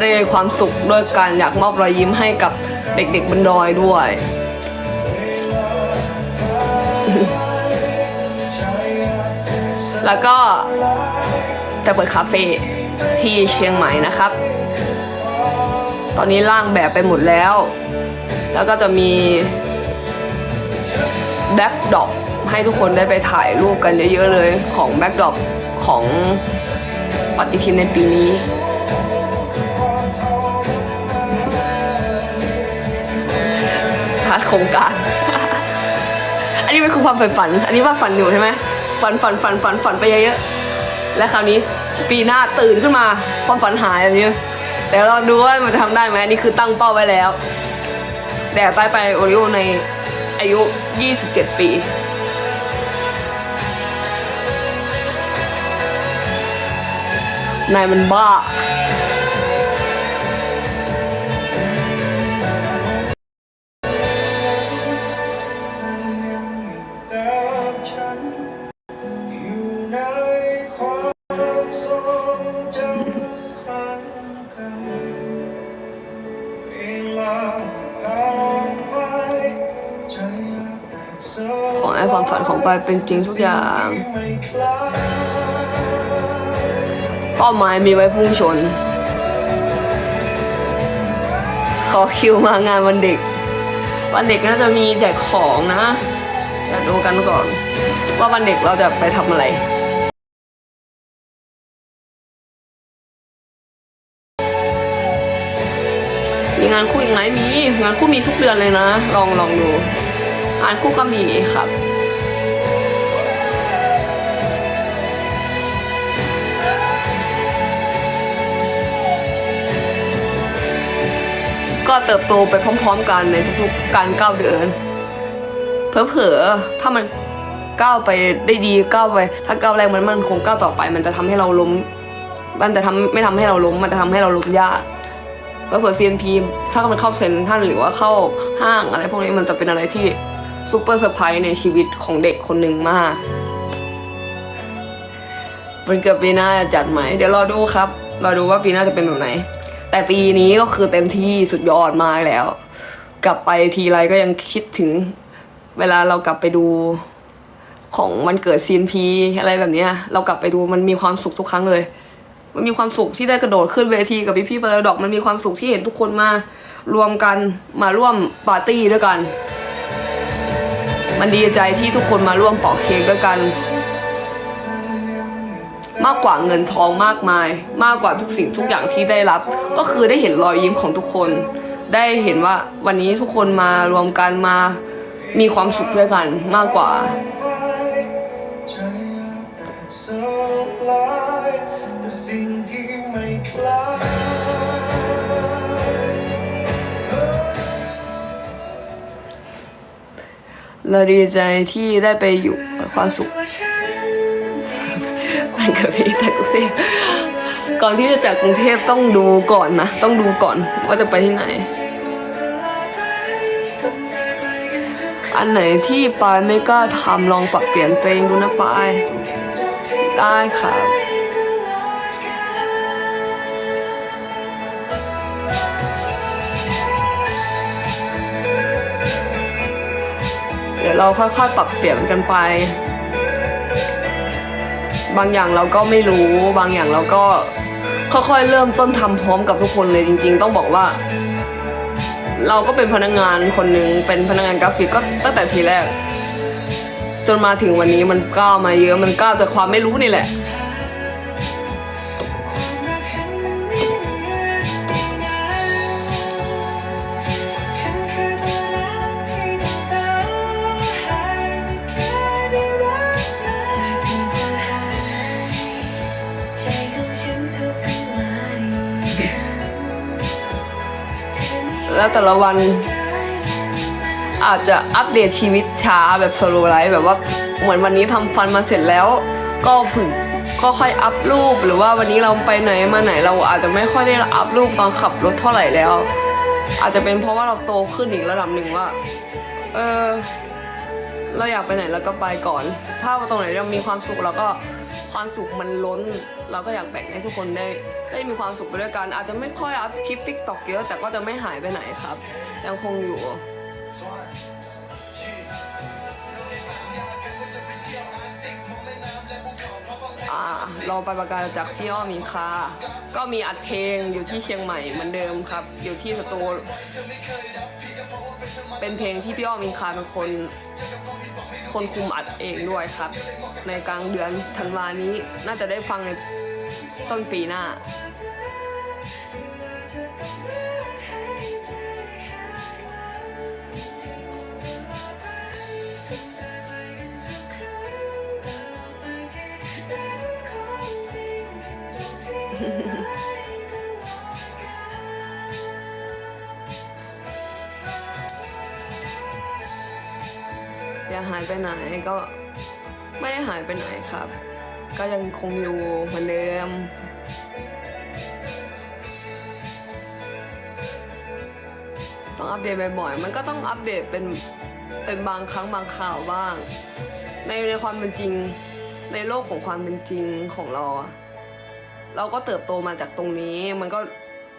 ได้ความสุขด้วยการอยากมอบรอยยิ้มให้กับเด็กๆบนดอยด้วย แล้วก็จะเปิดคาเฟ่ที่เชียงใหม่นะครับ ตอนนี้ร่างแบบไปหมดแล้ว แล้วก็จะมีแบ็กดอปให้ทุกคนได้ไปถ่ายรูปกันเยอะๆเลยของแบ็กดอปของปฏิทินในปีนี้ พาร์โครงการ อันนี้เป็นคือความใฝ่ฝัน อันนี้ว่าฝันอยู่ใช่ไหมฝันฝันฝันฝันฝันไปเยอะๆ และคราวนี้ปีหน้าตื่นขึ้นมาความฝันหายแบบนี้ แต่เราดูว่ามันจะทำได้ไหมอันนี่คือตั้งเป้าไว้แล้ว แต่ไปไปโอริโอในอายุ 27 ปีนายมันบ้า นของไปเป็นจริงทุกอย่าง เป้าหมายมีไว้พุ่งชน ขอคิวมางานวันเด็ก วันเด็กน่าจะมีแจกของนะเดี๋ยวดูกันก่อน ว่าวันเด็กเราจะไปทำอะไรมีงานคู่อีกไหมมีงานคู่มีทุกเดือนเลยนะ ลองลองดูงานคู่ก็มีครับ ก็เติบโตไปพร้อมๆกันในทุกๆการก้าวเดินเผลอๆถ้ามันก้าวไปได้ดีก้าวไป ถ้าก้าวแรกมันมันคงก้าวต่อไป มันจะทำให้เราล้ม มันจะทำไม่ทำให้เราล้ม มันจะทำให้เราล้มยากเผลอๆ CNP ถ้ามันเข้าเซ็นทรันหรือว่าเข้าห้างอะไรพวกนี้มันจะเป็นอะไรที่ซูเปอร์เซอร์ไพรส์ในชีวิตของเด็กคนหนึ่งมากวันเกิดปีหน้าจะจัดไหม เดี๋ยวรอดูครับ รอดูว่าปีหน้าจะเป็นแบบไหน แต่ปีนี้ก็คือเต็มที่สุดยอดมากแล้ว กลับไปทีไรก็ยังคิดถึง เวลาเรากลับไปดูของวันเกิด CNP อะไรแบบเนี้ยเรากลับไปดูมันมีความสุขทุกครั้งเลย มันมีความสุขที่ได้กระโดดขึ้นเวทีกับพี่ๆปาราดอก มันมีความสุขที่เห็นทุกคนมารวมกันมาร่วมปาร์ตี้ด้วยกัน มันดีใจที่ทุกคนมาร่วมปอกเค้กด้วยกัน มากกว่าเงินทองมากมาย มากกว่าทุกสิ่งทุกอย่างที่ได้รับ ก็คือได้เห็นรอยยิ้มของทุกคน ได้เห็นว่าวันนี้ทุกคนมารวมกันมามีความสุขด้วยกันมากกว่า สิ่งที่ไม่คล้ายเราดีใจที่ได้ไปอยู่ความสุข มันกับพี่จากกรุงเทพก่อนที่จะจากกรุงเทพต้องดูก่อนนะ ต้องดูก่อนว่าจะไปที่ไหน อันไหนที่ปายไม่กล้าทำลองปรับเปลี่ยนตัวเองดูนะปายได้ครับเดี๋ยวเราค่อยๆปรับเปลี่ยนกันไป บางอย่างเราก็ไม่รู้ บางอย่างเราก็ค่อยๆ เริ่มต้นทำพร้อมกับทุกคนเลยจริง ๆ ต้องบอกว่า เราก็เป็นพนักงานคนหนึ่งเป็นพนักงานกราฟิกก็ตั้งแต่ทีแรก จนมาถึงวันนี้มันก้าวมาเยอะมันก้าวจากความไม่รู้นี่แหละ แล้วแต่ละวัน อาจจะอัปเดตชีวิตช้าแบบสโลไลฟ์แบบว่าเหมือนวันนี้ทำฟันมาเสร็จแล้ว ก็ผึ่งก็ค่อยอัพรูป หรือว่าวันนี้เราไปไหนมาไหนเราอาจจะไม่ค่อยได้อัพรูปตอนขับรถเท่าไหร่แล้ว อาจจะเป็นเพราะว่าเราโตขึ้นอีกระดับหนึ่งว่า เออเราอยากไปไหนเราก็ไปก่อน ถ้าตรงไหนเรามีความสุขเราก็ความสุขมันล้น เราก็อยากแบ่งให้ทุกคนได้ได้มีความสุขไปด้วยกัน อาจจะไม่ค่อยอัพคลิปทิกตอกเยอะ แต่ก็จะไม่หายไปไหนครับ ยังคงอยู่ Swan Yeah อ่าเราไปประกาศจากพี่อ้อมีค่ะ ก็มีอัดเพลงอยู่ที่เชียงใหม่เหมือนเดิมครับ อยู่ที่สตูเป็นเพลงที่พี่อ้อมอินคาเป็นคน คนคุมอัดเองด้วยครับ ในกลางเดือนธันวานี้น่าจะได้ฟังใน ต้นปีหน้า อย่าหายไปไหนก็ไม่ได้หายไปไหนครับ ก็ยังคงอยู่เหมือนเดิมต้องอัปเดตบ่อยๆมันก็ต้องอัปเดตเป็นเป็นบางครั้งบางข่าวบ้าง ในในความเป็นจริง ในโลกของความเป็นจริงของเรา เราก็เติบโตมาจากตรงนี้มันก็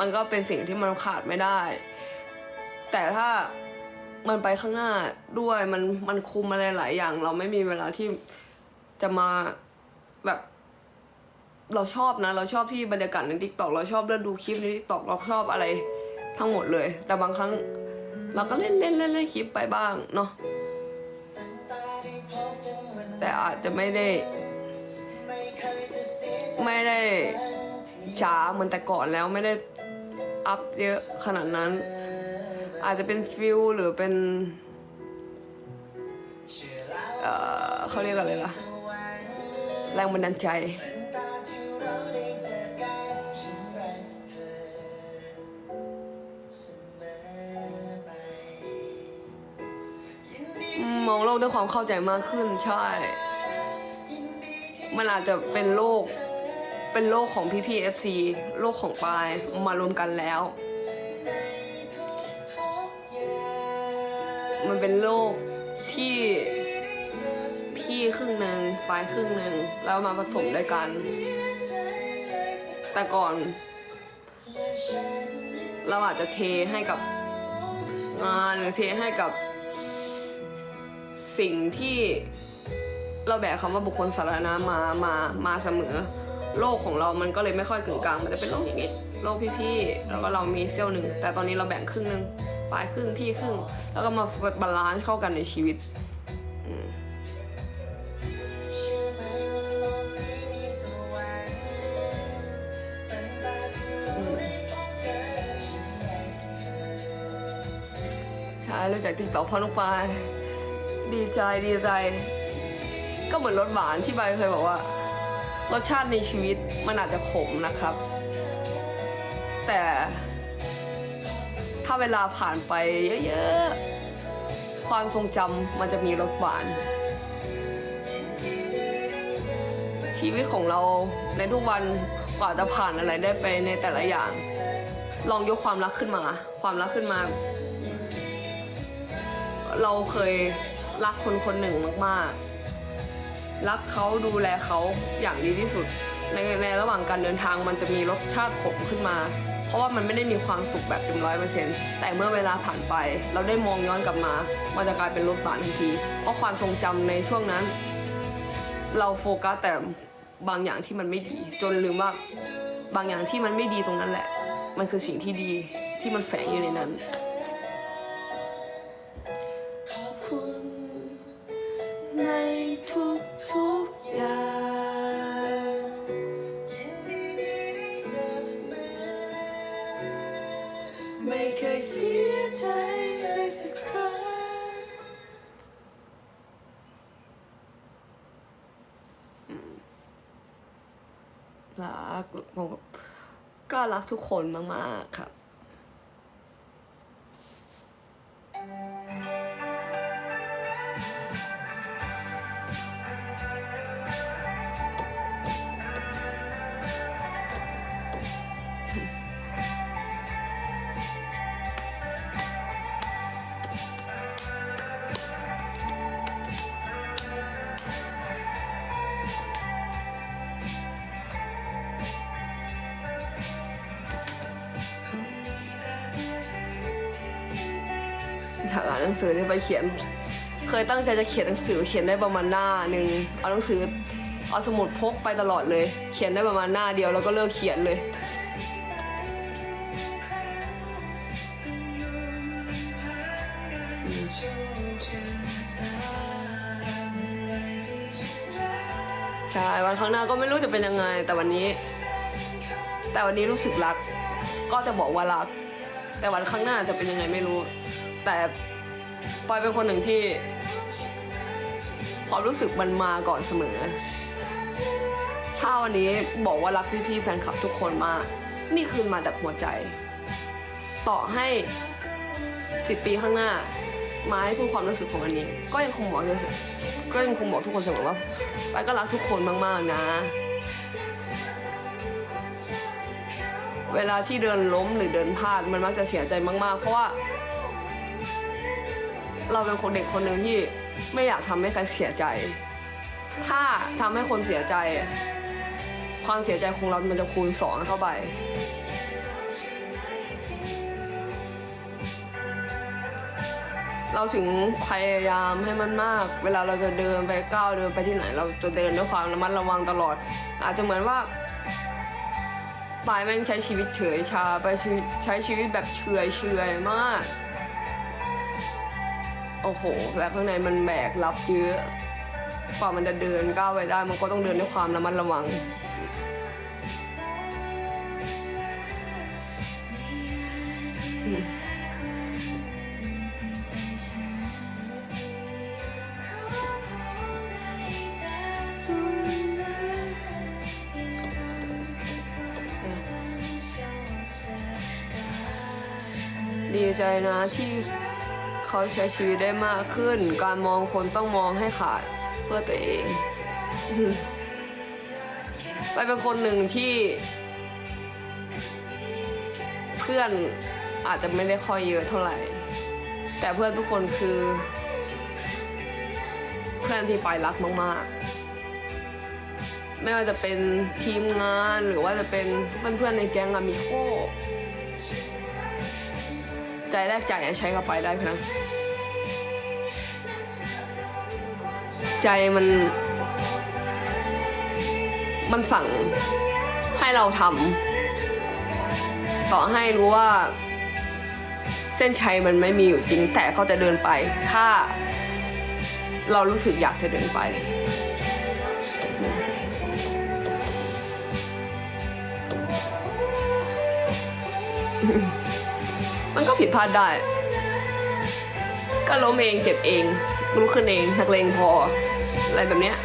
มันก็เป็นสิ่งที่มันขาดไม่ได้ แต่ถ้ามันไปข้างหน้าด้วยมันมันคุมอะไรหลายอย่าง เราไม่มีเวลาที่จะมา แบบเราชอบนะ เราชอบที่บรรยากาศในทิกตอกเราชอบเลื่อนดูคลิปในทิกตอกเราชอบอะไรทั้งหมดเลย แต่บางครั้งเราก็เล่นเล่นเล่นเล่นคลิปไปบ้างเนาะแต่อาจจะไม่ได้ ไม่ได้ช้าเหมือนแต่ก่อนแล้วไม่ได้อัพเยอะขนาดนั้น อาจจะเป็นฟิลหรือเป็น เอ่อเขาเรียกอะไรล่ะ แรงบันดาลใจ มองโลกด้วยความเข้าใจมากขึ้นใช่ มันอาจจะเป็นโลก เป็นโลกของพี่พีเอฟซีโลกของปลายมารวมกันแล้ว มันเป็นโลกที่ หนึ่งปายครึ่งหนึ่งแล้วมาผสมด้วยกัน แต่ก่อน เราอาจจะเทให้กับงานหรือเทให้กับ สิ่งที่เราแบกคำว่าบุคคลสาธารณะมามามาเสมอ โลกของเรามันก็เลยไม่ค่อยกึ่งกลาง มันจะเป็นโลกอย่างนี้โลกพี่ๆแล้วก็เรามีเซี่ยวหนึ่งแต่ตอนนี้เราแบ่งครึ่งหนึ่งปลายครึ่งพี่ครึ่ง แล้วก็มาบาลานซ์เข้ากันในชีวิต รู้จักติ๊กต็อกพ่อน้องปายดีใจดีใจ ก็เหมือนรสหวานที่ใบเคยบอกว่า รสชาติในชีวิตมันอาจจะขมนะครับ แต่ ถ้าเวลาผ่านไปเยอะๆ ความทรงจำมันจะมีรสหวาน ชีวิตของเราในทุกวันกว่าจะผ่านอะไรได้ไปในแต่ละอย่าง ลองยกความรักขึ้นมา ความรักขึ้นมา เราเคยรักคนคนหนึ่งมากๆ รักเขาดูแลเขาอย่างดีที่สุด ในในระหว่างการเดินทางมันจะมีรสชาติขมขึ้นมา เพราะว่ามันไม่ได้มีความสุขแบบเต็มร้อยเปอร์เซ็นต์แต่เมื่อเวลาผ่านไป เราได้มองย้อนกลับมา มันจะกลายเป็นรสหวานทันที เพราะความทรงจำในช่วงนั้น เราโฟกัสแต่บางอย่างที่มันไม่ดีจนลืมว่าบางอย่างที่มันไม่ดีตรงนั้นแหละ มันคือสิ่งที่ดีที่มันแฝงอยู่ในนั้น ทุกทุกอย่างยินดีที่ได้เจอม่เคยเสียใจเลยสักครั้งรักผมก็รักทุกคนมาก ๆ ครับ หนังสือที่ไปเขียน เคยตั้งใจจะเขียนหนังสือเขียนได้ประมาณหน้าหนึ่งเอาหนังสือเอาสมุดพกไปตลอดเลย เขียนได้ประมาณหน้าเดียวแล้วก็เลิกเขียนเลย ใช่วันข้างหน้าก็ไม่รู้จะเป็นยังไง แต่วันนี้ แต่วันนี้รู้สึกรัก ก็จะบอกว่ารัก แต่วันข้างหน้าจะเป็นยังไงไม่รู้ แต่ ปอยเป็นคนหนึ่งที่ ความรู้สึกมันมาก่อนเสมอ ถ้าวันนี้บอกว่ารักพี่ๆแฟนคลับทุกคนมาก นี่คือมาจากหัวใจ ต่อให้สิบปีข้างหน้า มาให้พูดความรู้สึกของวันนี้ ก็ยังคงบอกก็ยังคงบอกทุกคนเสมอว่าไปก็รักทุกคนมากๆนะ เวลาที่เดินล้มหรือเดินพลาดมันมักจะเสียใจมากๆ เพราะว่า เราเป็นคนเด็กคนหนึ่งที่ไม่อยากทำให้ใครเสียใจ ถ้าทำให้คนเสียใจ ความเสียใจของเรา มันจะคูณสองเข้าไป เราถึงพยายามให้มันมาก เวลาเราจะเดินไปก้าวเดินไปที่ไหน เราจะเดินด้วยความระมัดระวังตลอด อาจจะเหมือนว่าปายแม่งใช้ชีวิตเฉยชาไปใช้ชีวิตแบบเฉยเฉยมาก โอ้โหแล้วข้างในมันแบกรับเยอะกว่ามันจะเดินก้าวไปได้มันก็ต้องเดินด้วยความระมัดระวัง ดีใจนะที่ เขาใช้ชีวิตได้มากขึ้น การมองคนต้องมองให้ขาดเพื่อตัวเองไปเป็นคนหนึ่งที่ เพื่อนอาจจะไม่ได้ค่อยเยอะเท่าไหร่ แต่เพื่อนทุกคนคือ เพื่อนที่ไปรักมาก ๆ ไม่ว่าจะเป็นทีมงานหรือว่าจะเป็นเพื่อนๆในแก๊งอามิโค ใจแรกใจใช้กับไปได้ครับใจมัน มันสั่งให้เราทำต่อให้รู้ว่า เส้นชัยมันไม่มีอยู่จริงแต่เขาจะเดินไป ถ้า เรารู้สึกอยากจะเดินไป มันก็ผิดพลาดได้ ก็ล้มเองเจ็บเองรู้ขึ้นเองนักเลงพอ อะไรแบบเนี้ย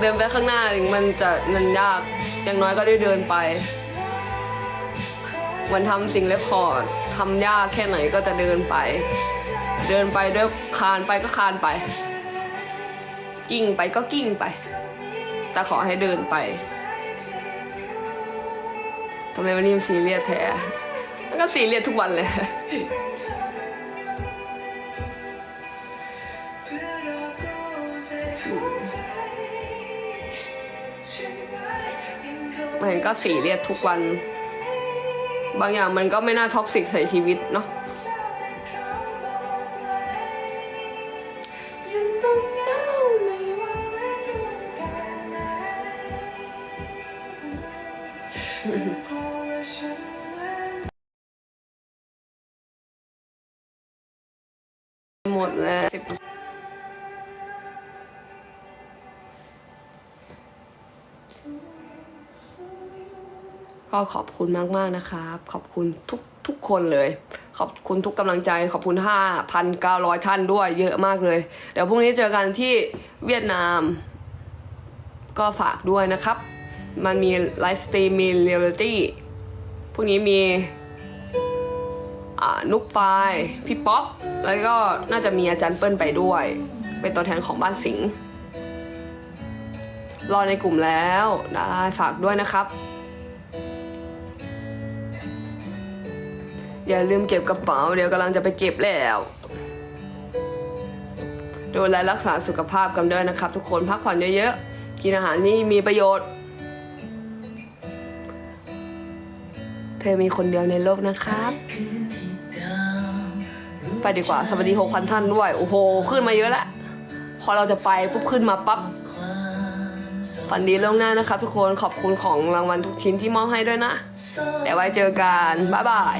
เดินไปข้างหน้ามันจะมันยากอย่างน้อยก็ได้เดินไป วันทำสิ่งเล็กคอร์ดทำยากแค่ไหนก็จะเดินไป เดินไปด้วยคานไปก็คานไป กิ้งไปก็กิ้งไป แต่ขอให้เดินไป ทำไมวันนี้มันซีเรียสแท้มันก็ซีเรียสทุกวันเลยมันก็ซีเรียสทุกวัน บางอย่างมันก็ไม่น่าท็อกซิกใส่ชีวิตเนาะองเหงาไม่ หมดแล้วสิบก็ขอบคุณมากๆนะครับ ขอบคุณทุกทุกคนเลย ขอบคุณทุกกำลังใจ ขอบคุณ 5,900 ท่านด้วย เยอะมากเลย เดี๋ยวพรุ่งนี้เจอกันที่เวียดนาม ก็ฝากด้วยนะครับ มันมีไลฟ์สตรีมมีเรียลลิตี้พรุ่งนี้มี นุกปายพี่ป๊อปแล้วก็น่าจะมีอาจารย์เปิ้ลไปด้วย เป็นตัวแทนของบ้านสิงห์รอในกลุ่มแล้วได้ฝากด้วยนะครับ อย่าลืมเก็บกระเป๋าเดี๋ยวกำลังจะไปเก็บแล้ว ดูแลรักษาสุขภาพกันด้วยนะครับ ทุกคนพักผ่อนเยอะๆ กินอาหารนี่มีประโยชน์ เธอมีคนเดียวในโลกนะครับ ไปดีกว่า สวัสดีหกพันท่านด้วย โอ้โห ขึ้นมาเยอะแล้วพอเราจะไปปุ๊บขึ้นมาปั๊บฝันดีล่วงหน้านะครับทุกคนขอบคุณของรางวัลทุกชิ้นที่มอบให้ด้วยนะเดี๋ยวไว้เจอกัน บ๊ายบาย